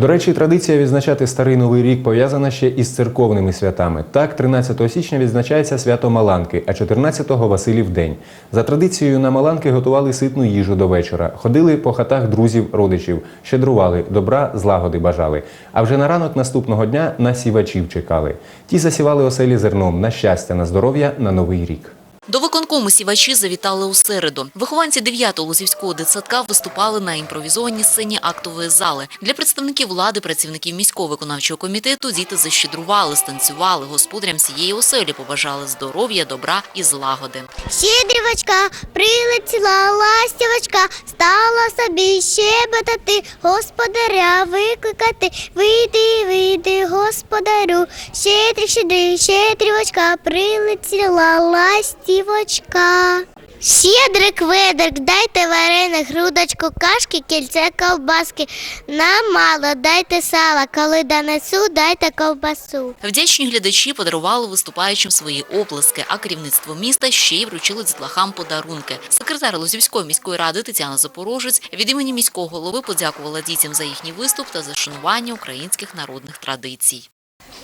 До речі, традиція відзначати старий новий рік пов'язана ще із церковними святами. Так, 13 січня відзначається свято Маланки, а 14-го Василів день. За традицією на Маланки готували ситну їжу до вечора, ходили по хатах друзів, родичів, щедрували, добра, злагоди бажали. А вже на ранок наступного дня на сівачів чекали. Ті засівали оселі зерном на щастя, на здоров'я, на новий рік. До виконкому сівачі завітали у середу. Вихованці 9-го Лузівського дитсадка виступали на імпровізованій сцені актової зали. Для представників влади, працівників міського виконавчого комітету діти защедрували, станцювали, господарям цієї оселі побажали здоров'я, добра і злагоди. Щедрівочка прилетіла ластівочка, стала собі щебетати, господаря викликати. Вийди, вийди, господарю, щедрі, щедрі, щедрівочка, прилетіла ластівочка. Щедрик, ведрик, дайте варених, грудочку кашки, кільце ковбаски. Нам мало, дайте сала, коли донесу, дайте ковбасу. Вдячні глядачі подарували виступаючим свої оплески, а керівництво міста ще й вручило дітлахам подарунки. Секретар Лозівської міської ради Тетяна Запорожець від імені міського голови подякувала дітям за їхній виступ та за шанування українських народних традицій.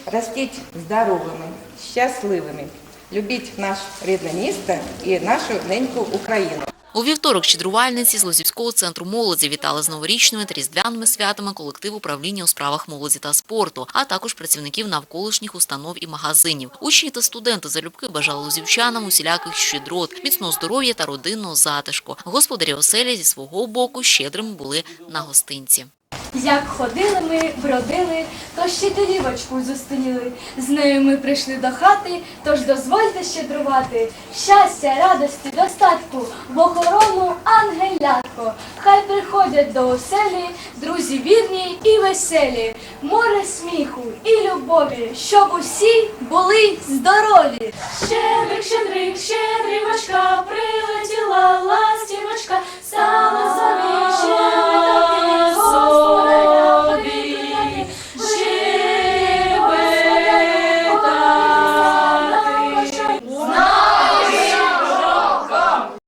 Ростіть здоровими, щасливими. Любіть наше рідне місто і нашу неньку Україну. У вівторок щедрувальниці з Лозівського центру молоді вітали з новорічними та різдвяними святами колектив управління у справах молоді та спорту, а також працівників навколишніх установ і магазинів. Учні та студенти залюбки бажали лозівчанам усіляких щедрот, міцного здоров'я та родинного затишку. Господарі оселі зі свого боку щедрими були на гостинці. Як ходили ми, бродили, то щедрівочку зустріли. З нею ми прийшли до хати, тож дозвольте щедрувати. Щастя, радості, достатку, в охорону ангелятко. Хай приходять до оселі, друзі вірні і веселі, море сміху і любові, щоб усі були здорові. Щедрик,